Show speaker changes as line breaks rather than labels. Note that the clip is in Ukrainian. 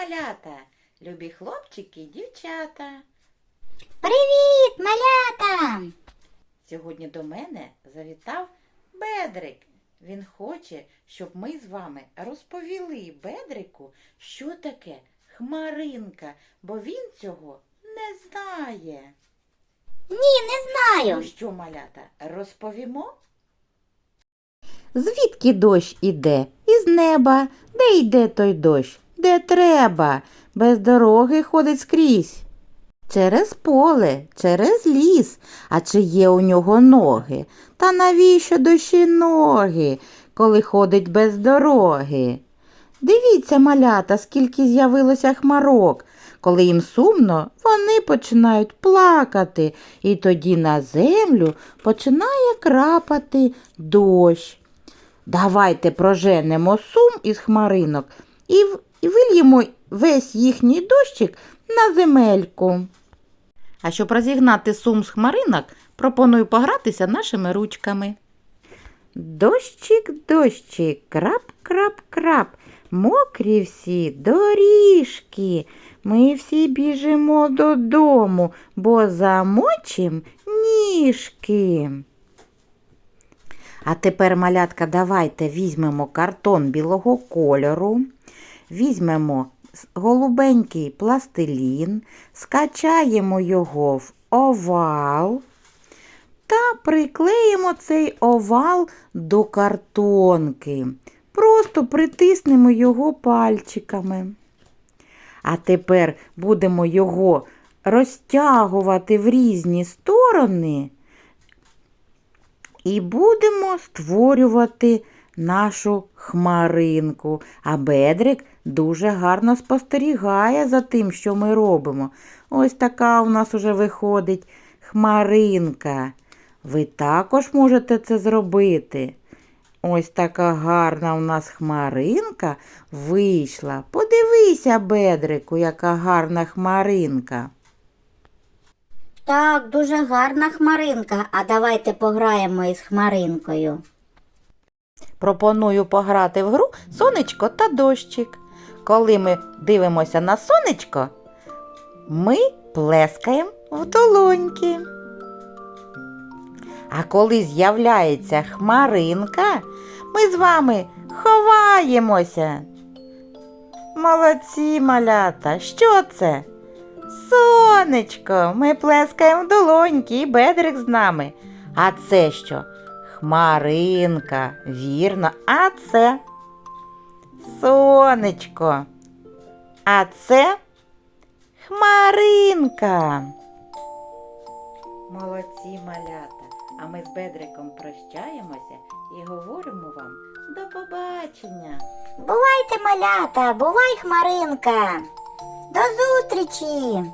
малята, любі хлопчики, і дівчата.
Привіт, малята!
Сьогодні до мене завітав Бедрик. Він хоче, щоб ми з вами розповіли Бедрику, що таке хмаринка, бо він цього не знає.
Ні, не
Ну
знаю.
що, малята, розповімо?
Звідки дощ іде? Із неба. Де йде той дощ? Де треба? Без дороги ходить скрізь. Через поле, через ліс. А чи є у нього ноги? Та навіщо дощі ноги, коли ходить без дороги? Дивіться, малята, скільки з'явилося хмарок. Коли їм сумно, вони починають плакати, і тоді на землю починає крапати дощ. Давайте проженемо сум із хмаринок і, і вильємо весь їхній дощик на земельку. А щоб розігнати сум з хмаринок, пропоную погратися нашими ручками. Дощик, дощик, крап, крап, крап, мокрі всі доріжки. Ми всі біжимо додому, бо замочим ніжки. А тепер, малятка, давайте візьмемо картон білого кольору, візьмемо голубенький пластилін, скачаємо його в овал та приклеїмо цей овал до картонки. Просто притиснемо його пальчиками. А тепер будемо його розтягувати в різні сторони. І будемо створювати нашу хмаринку. А Бедрик дуже гарно спостерігає за тим, що ми робимо. Ось така у нас уже виходить хмаринка. Ви також можете це зробити. Ось така гарна у нас хмаринка вийшла. Подивися, Бедрику, яка гарна хмаринка.
Так, дуже гарна хмаринка. А давайте пограємо із хмаринкою.
Пропоную пограти в гру сонечко та дощик. Коли ми дивимося на сонечко, ми плескаємо в долоньки. А коли з'являється хмаринка, ми з вами ховаємося. Молодці, малята, що це? Сонечко, ми плескаємо в долоньки і бедрик з нами. А це що? Хмаринка, вірно, а це сонечко. А це хмаринка. Молодці малята. А ми з Бедриком прощаємося і говоримо вам до побачення.
Бувайте, малята, бувай хмаринка. До зустрічі!